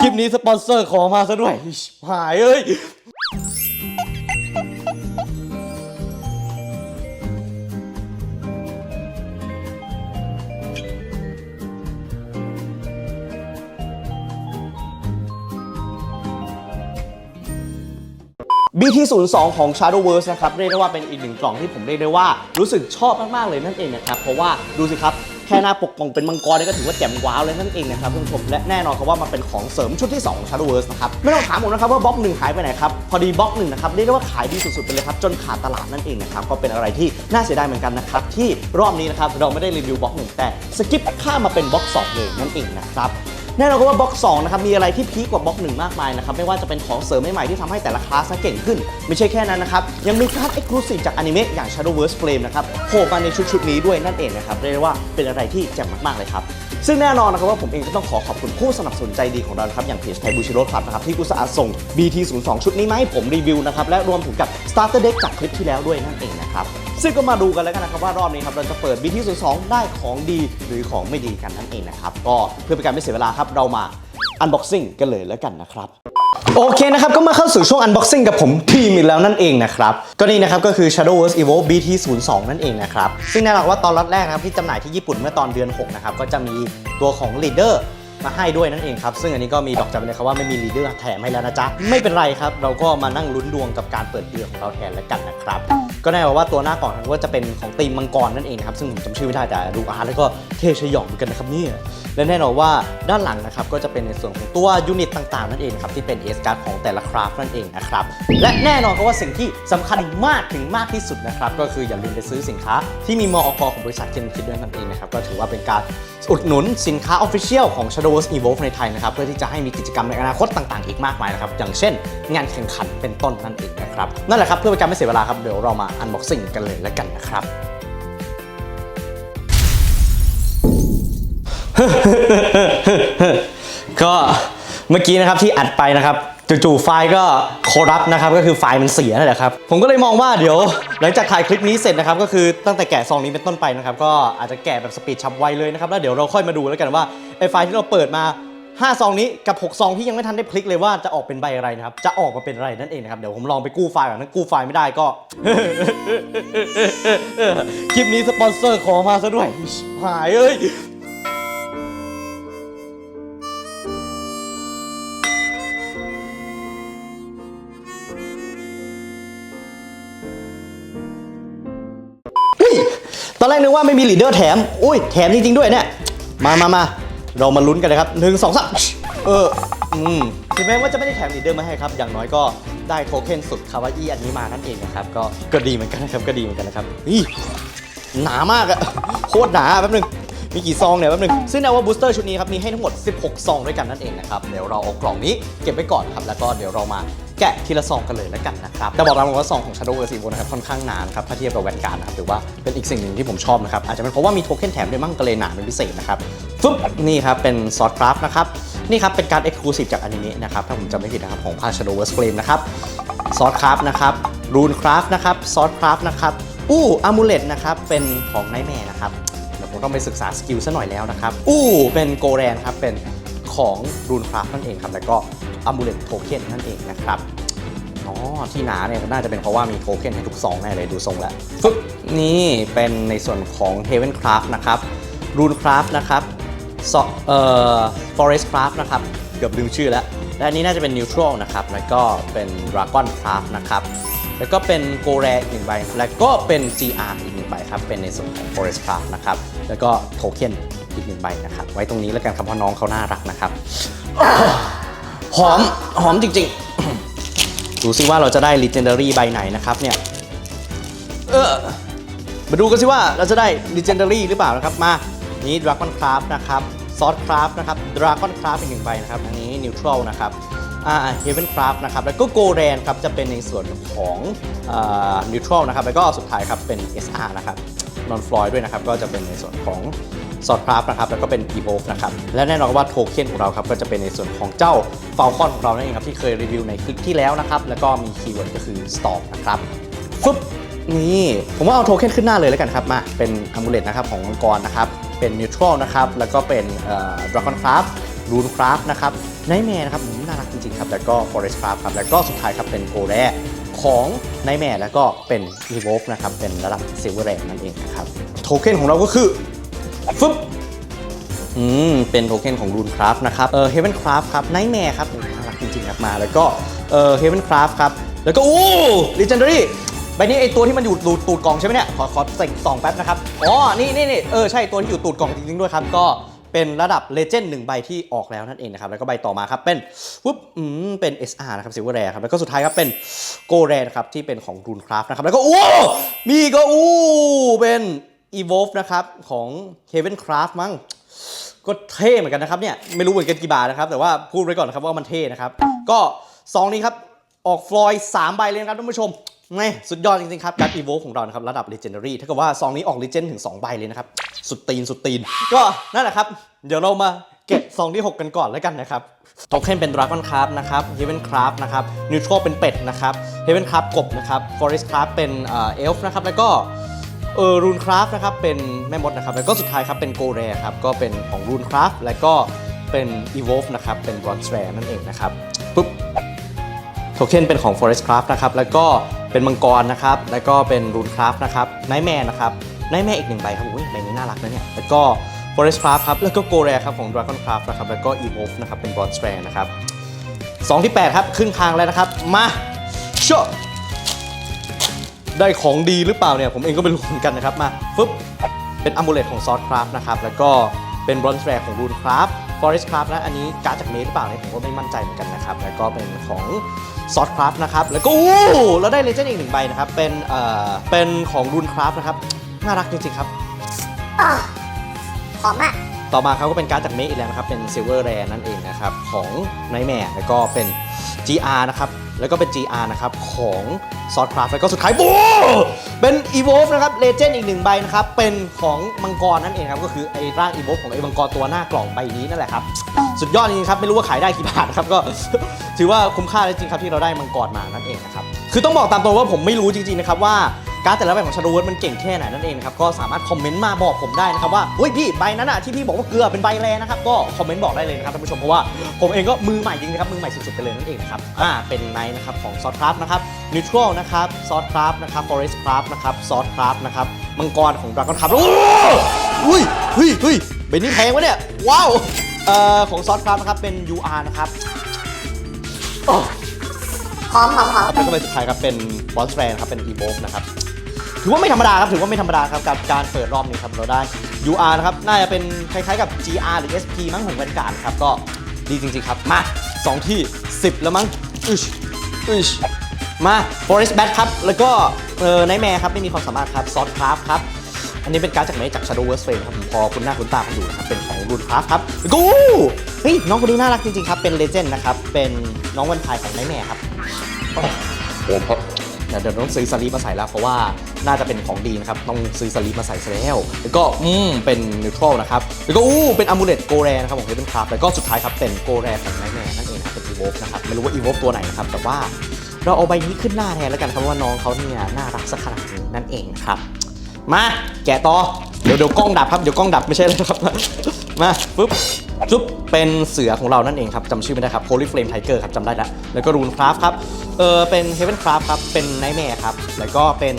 คลิปนี้สปอนเซอร์ขอมาซะด้วยหายเอ้ย BT02 ของ Shadowverse นะครับ เรียกได้ว่าเป็นอีกหนึ่งกล่องที่ผมเรียกได้ว่ารู้สึกชอบมาก ๆ เลยนั่นเองนะครับ เพราะว่าดูสิครับ ค่หน้าปกกล่องเป็นมังกรนี่ก็ถือว่าแจ่มว้าวเลยนั่นเองนะครับท่านผู้ชมและแน่นอนครับว่ามันเป็นของเสริมชุดที่2ของ Shadowverse นะครับไม่ต้องถามผมนะครับว่าบล็อกหนึ่งหายไปไหนครับพอดีบล็อกหนึ่งนะครับเรียกได้ว่าขายดีสุดๆไปเลยครับจนขาดตลาดนั่นเองนะครับก็เป็นอะไรที่น่าเสียดายเหมือนกันนะครับที่รอบนี้นะครับเราไม่ได้รีวิวบล็อกหนึ่งแต่สกิปข้ามมาเป็นบล็อกสองเลยนั่นเองนะครับ แน่นอนว่าบล็อก2นะครับมีอะไรที่พีคกว่าบล็อก1มากมายนะครับไม่ว่าจะเป็นของเสริมใหม่ๆที่ทำให้แต่ละคลาสเก่งขึ้น ไม่ใช่แค่นั้นนะครับยังมีการ์ดเอ็กซ์คลูซีฟจากอนิเมะอย่าง Shadowverse Flame นะครับโผล่มาในชุดๆนี้ด้วยนั่นเองนะครับเรียกได้ว่าเป็นอะไรที่แจ่มมากๆเลยครับซึ่งแน่นอนนะครับว่าผมเองก็ต้องขอขอบคุณผู้สนับสนุนใจดีของเราครับอย่างเพจไทยบูชิโร่ครับนะครับที่กุศลส่ง BT02 ชุดนี้มาให้ผมรีวิวนะครับและรวมถึงกับ Starter Deck จากคลิปที่แล้วด้วยนั่นเองนะครับ ซึ่งก็มาดูกันแล้วกันนะครับว่ารอบนี้ครับเราจะเปิด BT02 ได้ของดีหรือของไม่ดีกันนั่นเองนะครับก็เพื่อเป็นการไม่เสียเวลาครับเรามา unboxing กันเลยแล้วกันนะครับโอเคนะครับ ก็มาเข้าสู่ช่วง unboxing กับผมทีมอีกแล้วนั่นเองนะครับ ก็นี่นะครับ ก็คือ Shadowverse Evo BT02 นั่นเองนะครับ ซึ่งแน่นอนว่าตอนล็อตแรกนะครับ ที่จำหน่ายที่ญี่ปุ่นเมื่อตอนเดือน 6 นะครับ ก็จะมีตัวของ Leader มาให้ด้วยนั่นเองครับ ซึ่งอันนี้ก็มีดอกจันเลยครับว่าไม่มี Leader แถมให้แล้วนะจ๊ะ ไม่เป็นไรครับ เราก็มานั่งลุ้นดวงกับการเปิดเดือนของเราแทนแล้วกันนะครับ ก็แน่นอนว่าตัวหน้ากล่องก็จะเป็นของตีมมังกรนั่นเองนะครับซึ่งผมจำชื่อไม่ได้แต่ดูอาร์ตแล้วก็เทชยองเหมือนกันนะครับนี่และแน่นอนว่าด้านหลังนะครับก็จะเป็นในส่วนของตัวยูนิตต่างๆนั่นเองครับที่เป็นเอสการ์ดของแต่ละคราฟนั่นเองนะครับและแน่นอนครับว่าสิ่งที่สำคัญมากถึงมากที่สุดนะครับก็คืออย่าลืมไปซื้อสินค้าที่มีมออกของบริษัทเคนคิดด้วยนั่นเองนะครับก็ถือว่าเป็นการอุดหนุนสินค้าออฟฟิเชียลของ Shadowverse Evolve ในไทยนะครับเพื่อที่จะให้มีกิจกรรมในอนาคตต่างๆ อีกมากมายนะครับอย่างเช่น งานแข่งขันเป็นต้นนั่นเองนะครับนั่นแหละครับเพื่อเป็นการไม่เสียเวลาครับเดี๋ยวเรามา unboxing กันเลยแล้วกันนะครับ ก็เมื่อกี้นะครับที่อัดไปนะครับจู่ๆไฟล์ก็โครับนะครับก็คือไฟล์มันเสียนั่นแหละครับ ผมก็เลยมองว่าเดี๋ยว หลังจากถ่ายคลิปนี้เสร็จนะครับก็คือตั้งแต่แกะซองนี้เป็นต้นไปนะครับก็อาจจะแกะแบบสปีดฉับไวเลยนะครับแล้วเดี๋ยวเราค่อยมาดูแล้วกันว่าไอ้ไฟล์ที่เราเปิดมา 5 ซองนี้กับ 6 ซองที่ยังไม่ทันได้พลิกเลยว่าจะออกเป็นใบอะไรนะครับ จะออกมาเป็นอะไรนั่นเองนะครับ เดี๋ยวผมลองไปกู้ไฟล์ก่อนถ้ากู้ไฟล์ไม่ได้ก็ คลิปนี้สปอนเซอร์ขอมาซะด้วยหายเอ้ยอุ้ยตอนแรกนึกว่าไม่มีลีดเดอร์แถม อุ้ย แถมจริง ๆ ด้วยเนี่ย มามามา เรามาลุ้นกันเลยครับหนึ่งสองสามเอออืมถึงแม้ว่าจะไม่ได้แถมลีดเดอร์มาให้ครับ อย่างน้อยก็ได้โทเค็นสุดคาวาอี้อันนี้มานั่นเองนะครับ ก็ก็ดีเหมือนกันนะครับก็ดีเหมือนกันนะครับนี่หนามากอะโคตรหนาแป๊บนึงมีกี่ซองเนี่ยแป๊บนึงซึ่งในว่าบูสเตอร์ชุดนี้ครับมีให้ทั้งหมด 16 ซองด้วยกันนั่นเองนะครับ เดี๋ยวเราเอากล่องนี้เก็บไว้ก่อนครับ แล้วก็เดี๋ยวเรามา แกะทีละซองกันเลยแล้วกันนะครับแต่บอกตามตรงว่าซองของ Shadow Verse Evo นะครับค่อนข้างหนานครับถ้าเทียบกับแวนการ์ดนะครับถือว่าเป็นอีกสิ่งหนึ่งที่ผมชอบนะครับอาจจะเป็นเพราะว่ามีโทเค็นแถมด้วยมั่งก็เลยหนาเป็นพิเศษนะครับฟึ๊บนี่ครับเป็นซอสคราฟนะครับนี่ครับเป็นการเอ็กซ์คลูซีฟจากอนิเมะนะครับถ้าผมจำไม่ผิดนะครับของภาค Shadow Verse Flame นะครับซอสคราฟนะครับรูนคราฟนะครับซอสคราฟนะครับอู้อามูเลตนะครับเป็นของไนแม่นะครับเดี๋ยวผมต้องไปศึกษาสกิลซะหน่อยแล้วนะครับอู้เป็นโกแรนครับเป็นของรูนคราฟนั่นเองครับแล้วก็ อัมบูเลตโทเค็นนั่นเองนะครับอ๋อที่หนาเนี่ยน่าจะเป็นเพราะว่ามีโทเค็นให้ทุกซองแน่เลยดูทรงแล้วฟึบนี่เป็นในส่วนของ Heaven Craft นะครับ Rune Craft นะครับซอเอ่อ Forest Craft นะครับเกือบลืมชื่อแล้ว และอันนี้น่าจะเป็น Neutral นะครับ แล้วก็เป็น Dragon Craft นะครับแล้วก็เป็นโกแรอีกหนึ่งใบ แล้วก็เป็น GR อีกหนึ่งใบครับ เป็นในส่วนของ Forest Craft นะครับ แล้วก็โทเค็นอีกหนึ่งใบนะครับ ไว้ตรงนี้แล้วกันครับเพราะน้องเขาน่ารักนะครับ หอม หอมจริงๆ ดูซิว่าเราจะได้ Legendary ใบไหนนะครับเนี่ย เออ มาดูกันสิว่าเราจะได้ Legendary หรือเปล่านะครับ มา นี่ Dragon Craft นะครับ Sword Craft นะครับ Dragon Craft อีกหนึ่งใบนะครับ อันนี้ Neutral นะครับอ่า Heaven Craft นะครับ แล้วก็ g o r a n ครับ จะเป็นในส่วนของอ่า Neutral นะครับ แล้วก็สุดท้ายครับ เป็น SR นะครับ Non Floyd ด้วยนะครับ ก็จะเป็นในส่วนของ ซอ t คราฟนะครับแล้วก็เป็น Evolve นะครับและแน่นอนว่าโทเค็นของเราครับก็จะเป็นในส่วนของเจ้าฟ a l คอนของเรานั่นเองครับที่เคยรีวิวในคลิปที่แล้วนะครับแล้วก็มีคีย์เวิร์ดก็คือ Storm นะครับฟึบนี่ผมว่าเอาโทเค็นขึ้นหน้าเลยแล้วกันครับมาเป็นอ m มูเลตนะครับของมังกรนะครับเป็น Neutral นะครับแล้วก็เป็นเอ่อ Dragon Craft Rune Craft นะครับ Nightmare นะครับน่ารักจริงๆครับแล้วก็ Forest Craft ครับแล้วก็สุดท้ายครับเป็น g o r a ของ Nightmare แล้วก็เป็น Evolve นะครับเป็นระดับ Silver Rare นั่นเองนะครับโทเค็นของเราก็คือ ฟึบอืม เป็นโทเค็นของรูนคราฟนะครับ เออเฮเวนคราฟครับไนท์แมร์ครับน่ารักจริงๆครับมา แล้วก็ เออเฮเวนคราฟครับ แล้วก็โอ้ลีเจนดารี่ใบนี้ไอตัวที่มันอยู่ตูดตูดกล่องใช่ไหมเนี่ย ขอขอใส่สองแป๊บนะครับ อ๋อ นี่นี่นี่เออ ใช่ตัวที่อยู่ตูดกล่องจริงๆด้วยครับ ก็เป็นระดับเลเจนด์หนึ่งใบที่ออกแล้วนั่นเองนะครับ แล้วก็ใบต่อมาครับ เป็นวุ๊บอืมเป็น SR นะครับซิลเวอร์แรครับ แล้วก็สุดท้ายครับ เป็นโกแรนครับที่เป็นของรูนคราฟนะครับ แล้วก็โอ้มีอีก็อู้เป็น Evolve นะครับของ Heaven Craft มั้งก็เท่เหมือนกันนะครับเนี่ยไม่รู้เหมือนกันกี่บาทนะครับ แต่ว่าพูดไว้ก่อนนะครับว่ามันเท่นะครับ ก็ซองนี้ครับออกฟลอยสามใบเลยนะครับท่านผู้ชมแม่สุดยอดจริงๆครับการอีโวของเรานะครับระดับ Legendary ถ้าเกิดว่าซองนี้ออก Legend ถึง 2 ใบเลยนะครับ สุดตีนสุดตีน ก็นั่นแหละครับ เดี๋ยวเรามาเก็บซองที่ 6 กันก่อนแล้วกันนะครับโทเค็นเป็น Dragon Craft นะครับ Heaven Craft นะครับ Neutral เป็นเป็ดนะครับ Heaven Craft กบนะครับ Forest Craft เป็นเอ่อ Elf นะครับแล้วก็ ออรูนคราฟนะครับเป็นแม่มดนะครับแล้วก็สุดท้ายครับเป็นโกแรครับก็เป็นของรูนคราฟแล้วก็เป็นอีโวฟนะครับเป็นบรอนซ์แรนั่นเองนะครับปุ๊บโทเค็นเป็นของ Forest Craft นะครับแล้วก็เป็นมังกรนะครับแล้วก็เป็นรูนคราฟนะครับไนท์แมนนะครับไนท์แมนอีกหนึ่งใบครับอุ้ยใบนี้น่ารักนะเนี่ยแล้วก็ Forest Craft ครับแล้วก็โกแรครับของ Dragon Craft นะครับแล้วก็ Evolve นะครับเป็น Bronze Rare นะครับสองที่8ครับครึ่งทางแล้วนะครับมาโช ได้ของดีหรือเปล่าเนี่ยผมเองก็ไม่รู้เหมือนกันนะครับมาฟึบเป็นอัม u ูเลตของซอสคราฟนะครับแล้วก็เป็นบรอนซ์แรของรูนคราฟฟอเรสคราฟนะอันนี้การ์ดจากเมดหรือเปล่าเนี่ยผมก็ไม่มั่นใจเหมือนกันนะครับแล้วก็เป็นของซอสคราฟนะครับแล้วก็อู้เราได้เลเจนด์อีกหนึ่งใบนะครับเป็นเอ่อเป็นของรูนคราฟนะครับน่ารักจริงๆครับอะหอมอะต่อมาครับก็เป็นการ์ดจากเมฆอีกแล้วนะครับเป็นซิลเวอร์แรนั่นเองนะครับของไนแมร์แล้วก็เป็น GR นะครับ แล้วก็เป็น GR นะครับของซอสคราฟแล้วก็สุดท้ายบูเป็น Evolve นะครับเลเจนด์อีกหนึ่งใบนะครับ เป็นของมังกรนั่นเองครับ ก็คือไอ้ร่าง Evolve ของไอ้มังกรตัวหน้ากล่องใบนี้นั่นแหละครับ สุดยอดจริงครับ ไม่รู้ว่าขายได้กี่บาทครับ ก็ถือว่าคุ้มค่าเลยจริงครับที่เราได้มังกรมานั่นเองนะครับ คือต้องบอกตามตรงว่าผมไม่รู้จริงๆนะครับว่า การดแต่ละใบของชาโดว์เวิร์ดมันเก่งแค่ไหนนั่นเองนะครับก็สามารถคอมเมนต์มาบอกผมได้นะครับว่าอุ้ยพี่ใบนั้นอะที่พี่บอกว่าเกลือเป็นใบแรนะครับก็คอมเมนต์บอกได้เลยนะครับท่านผู้ชมเพราะว่าผมเองก็มือใหม่จริงนะครับมือใหม่สุดๆไปเลยนั่นเองนะครับอ่าเป็นไนท์นะครับของซอสคราฟนะครับนิวทรัลนะครับซอสคราฟนะครับฟอเรสต์คราฟนะครับซอสคราฟนะครับมังกรของดราก้อนคราฟโอ้อุ้ยเฮ้ยเฮ้ยใบนี้แพงวะเนี่ยว้าวเอ่อของซอสคราฟนะครับเป็น UR นะครับอ๋อหอมหอมหอมแล้วก็ใบสุดท้ายครับเป็นบอสแรนครับเป็น Evoke นะครับ ถือว่าไม่ธรรมดาครับถือว่าไม่ธรรมดาครับกับการเปิดรอบนี้ครับเราได้ UR นะครับน่าจะเป็นคล้ายๆกับ GR หรือ SP มั้งของบรรยากาศครับก็ดีจริงๆครับมา 2 ที่ 10 แล้วมั้งอึชอึชมา Forest Bat ครับ แล้วก็เออไนแมร์ครับไม่มีความสามารถครับซอ t คราฟครับ อันนี้เป็นการจากไหนจาก Shadowverse Frame ครับผมพอคุณหน้าคุณตาคุณดูนะครับ เป็นของรุ่นคราฟครับกูเฮ้ยน้องคนนี้น่ารักจริงๆครับ เป็นเลเจนด์นะครับ เป็นน้องวันพายของไนแมร์ครับผมครับ เดี๋ยวต้องซื้อสลีปมาใส่แล้วเพราะว่าน่าจะเป็นของดีนะครับ ต้องซื้อสลีปมาใส่แล้วแล้วก็อืมเป็นนิวทรัลนะครับแล้วก็อู้เป็นอะมูเลตโกแรนะครับของเฮเป็นคราฟแล้วก็สุดท้ายครับเป็นโกแรของไนแม่นั่นเองนะครับเป็นอีโวฟนะครับไม่รู้ว่าอีโวฟตัวไหนนะครับแต่ว่าเราเอาใบนี้ขึ้นหน้าแทนแล้วกันครับเพราะว่าน้องเขาเนี่ยน่ารักสักขนาดนี้นั่นเองนะครับมาแกะต่อ เดี๋ยวเดี๋ยวกล้องดับครับเดี๋ยวกล้องดับไม่ใช่เลยครับ มาปุ๊บจุ๊บเป็นเสือของเรานั่นเองครับจำชื่อไม่ได้ครับ Holy Flame Tiger ครับจำได้แล้วแล้วก็รูนคราฟครับเออเป็น Heaven Craft ครับเป็น Nightmare ครับแล้วก็เป็น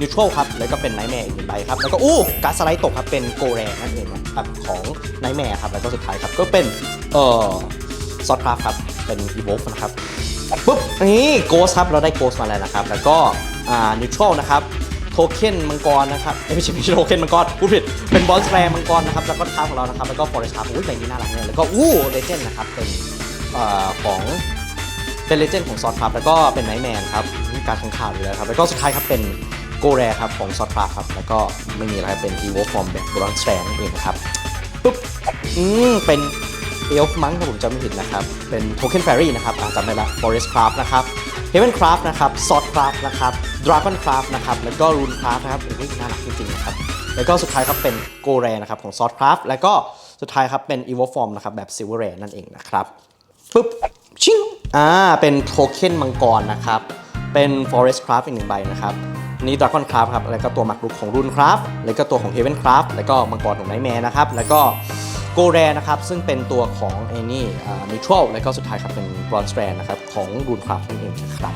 Neutral ครับแล้วก็เป็น Nightmare อีกหนึ่งใบครับแล้วก็อู้การดสไลด์ตกครับเป็น Go r a นั่นเองครับของ Nightmare ครับแล้วก็สุดท้ายครับก็เป็นเอ่อซอสคราฟครับเป็น Evoke นะครับปุ๊บนี่โกสครับเราได้โกสมาแล้วนะครับแล้วก็อ่านิวทรัลนะครับ โทเค็นมังกรนะครับไม่ใช่ไม่ใช่โทเค็นมังกรพูดผิดเป็นบอสแรมังกรนะครับแล้วก็คราของเรานะครับแล้วก็ฟอเรสต์คราฟอุ้ยใบนี้น่ารักเนี่ยแล้วก็อู้เลเจนด์นะครับเป็นเอ่อของเป็นเลเจนด์ของซอสคราฟแล้วก็เป็นไนท์แมนครับมีการขังข่าวอยู่แล้วครับแล้วก็สุดท้ายครับเป็นโกแรครับของซอสคราฟครับแล้วก็ไม่มีอะไรครับเป็น Evoke from แบบบรอนซ์แรนั่นเองนะครับปุ๊บอืมเป็นเอลฟ์มั้งถ้าผมจำไม่ผิดนะครับ เป็นโทเค็นแฟรี่นะครับจำได้ละ Forest Craft นะครับ Heaven Craft นะครับ Sword Craft นะครับ Dragon Craft นะครับ แล้วก็ Rune Craft นะครับโอ้ยน่ารักจริงๆนะครับ แล้วก็สุดท้ายครับเป็น g o r a นะครับของ Sword Craft แล้วก็สุดท้ายครับเป็น Evo Form นะครับแบบ Silver Rare นั่นเองนะครับปึ๊บชิงอ่าเป็นโทเค็นมังกรนะครับ เป็น Forest Craft อีกหนึ่งใบนะครับนี่ดราก้อนคราฟครับ แล้วก็ตัวหมักรุกของรุนคราฟแล้วก็ตัวของเฮเวนคราฟแล้วก็มังกรของไนแมร์นะครับ แล้วก็ โกแรนะครับ ซึ่งเป็นตัวของไอ้นี่นิทรัลแล้วก็สุดท้ายครับเป็นบรอนสแตรนนะครับ ของรุนคราฟนั่นเองนะครับ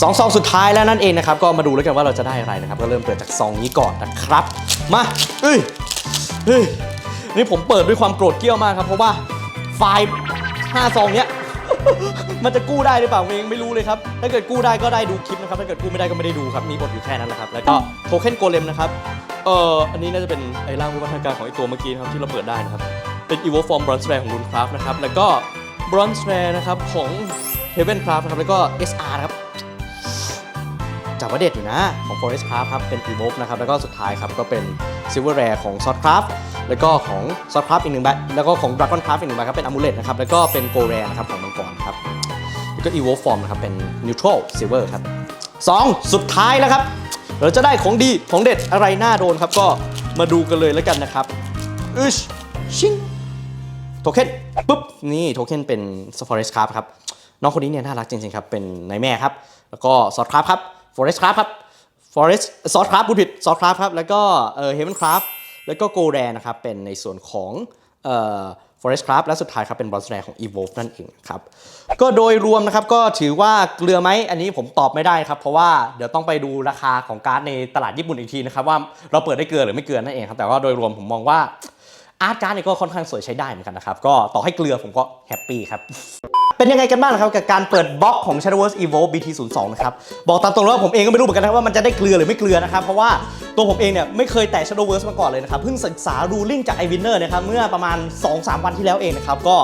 สองซองสุดท้ายแล้วนั่นเองนะครับ ก็มาดูแล้วกันว่าเราจะได้อะไรนะครับ ก็เริ่มเปิดจากซองนี้ก่อนนะครับ มาเอ้ยเฮ้ยนี่ผมเปิดด้วยความโกรธเกรี้ยวมากครับ เพราะว่าไฟล์ห้าซองเนี้ยมันจะกู้ได้หรือเปล่าเองไม่รู้เลยครับ ถ้าเกิดกู้ได้ก็ได้ดูคลิปนะครับ ถ้าเกิดกู้ไม่ได้ก็ไม่ได้ดูครับ มีบทอยู่แค่นั้นแหละครับ แล้วก็โทเค็นโกเลมนะครับ เอ่ออันนี้น่าจะเป็นไอ้ร่างวิวัฒนาการของไอ้ตัวเมื่อกี้นะครับที่เราเปิดได้นะครับ เป็น Evo Form Bronze Rare ของ r u n e Craft นะครับ แล้วก็ Bronze Rare นะครับของ Heaven Craft นะครับ แล้วก็ SR นะครับจับว่าเด็ดอยู่นะของ Forest Craft ครับ เป็น Evoke นะครับ แล้วก็สุดท้ายครับ ก็เป็น Silver Rare ของ Sword Craft แล้วก็ของ Sword Craft อีกหนึ่งใบแล้วก็ของ Dragon Craft อีกหนึ่งใบครับ เป็น Amulet นะครับ แล้วก็เป็น Go Rare นะครับ ของมังกรครับ แล้วก็ Evoke Form นะครับ เป็น Neutral Silver ครับสองสุดท้ายแล้วครับ เราจะได้ของดีของเด็ดอะไรน่าโดนครับก็มาดูกันเลยแล้วกันนะครับอึชชิงโทเค็นปุ๊บนี่โทเค็นเป็น Forest Craft ครับน้องคนนี้เนี่ยน่ารักจริงๆครับเป็นนายแม่ครับ แล้วก็ซอสคราฟครับ Forest Craft ครับ Forest ซอสคราฟพูดผิดซอสคราฟครับแล้วก็เอ่อ Heaven Craft แล้วก็โกแรนะครับเป็นในส่วนของ เอ่อ Forest Craft และสุดท้ายครับเป็นบอสแรของ Evolve นั่นเองครับก็โดยรวมนะครับก็ถือว่าเกลือไหมอันนี้ผมตอบไม่ได้ครับ เพราะว่าเดี๋ยวต้องไปดูราคาของการ์ดในตลาดญี่ปุ่นอีกทีนะครับว่าเราเปิดได้เกลือหรือไม่เกลือนั่นเองครับแต่ว่าโดยรวมผมมองว่า อาร์ตการ์ดเนี่ยก็ค่อนข้างสวยใช้ได้เหมือนกันนะครับ ก็ต่อให้เกลือผมก็แฮปปี้ครับ เป็นยังไงกันบ้างนะครับ กับการเปิดบล็อกของ Shadowverse Evolve BT02 นะครับ บอกตามตรงแล้วาผมเองก็ไม่รู้เหมือนกันนะว่ามันจะได้เกลือหรือไม่เกลือนะครับ เพราะว่าตัวผมเองเนี่ยไม่เคยแตะ Shadowverse มาก่อนเลยนะครับ เพิ่งศึกษารูลิ่งจากไอวินเนอร์นะครับเมื่อประมาณ 2-3 วันที่แล้วเองนะครับก็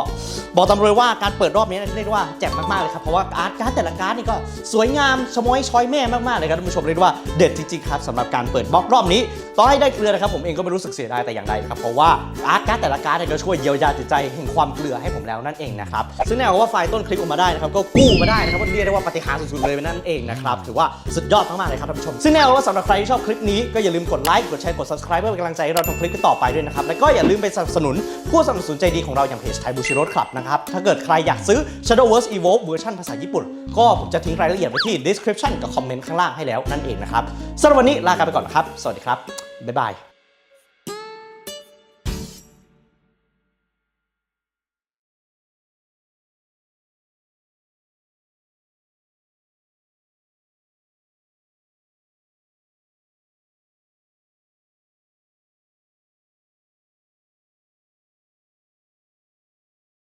บอกตามตรงเลยว่าการเปิดรอบนี้เรียกได้ว่าแจ่มมากๆเลยครับเพราะว่าอาร์ตการ์ดแต่ละการ์ดนี่ก็สวยงามชมอยช้อยแม่มากๆเลยครับท่านผู้ชมเรียกว่าเด็ดจริงๆครับสำหรับการเปิดบล็อกรอบนี้ต่อให้ได้เกลือนะครับผมเองก็ไม่รู้สึกเสียดายแต่อย่างใดครับเพราะว่าอาร์ตการ์ดแต่ละการ์ดเนี่ยก็ช่วยเยียวยาจิตใจแห่งความเกลือให้ผมแล้วนั่นเองนะครับซึ่งแน่ว่าไฟล์ต้นคลิปออกมาได้นะครับก็กู้มาได้นะครับว่เรียกได้ว่าปฏิหารสุดๆเลยนั่นเองนะครับถือว่าสุดยอดมากๆเลยครับท่านผู้ชมซึ่งแน่ว่าสำหรับใครที่ชอบคลิปนี้ก็อย่าลืมกดไลค์กดแชร์กด subscribe เพื่อเป็นกำลังใจให้เราทำคลิปกันต่อไปด้วยนะครับแล้วก็อย่าลืมไปสนับสนุนผู้สนับสนุนใจดีของเราอย่างเพจไทยบูชิโร Club นะครับถ้าเกิดใครอยากซื้อ Shadowverse Evolve เวอร์ชันภาษาญี่ปุ่น ก็ผมจะทิ้งรายละเอียดไว้ที่ description กับคอมเมนต์ข้างล่างให้แล้วนั่นเองนะครับสำหรับวันนี้ลากันไปก่อนครับ สวัสดีครับบ๊ายบาย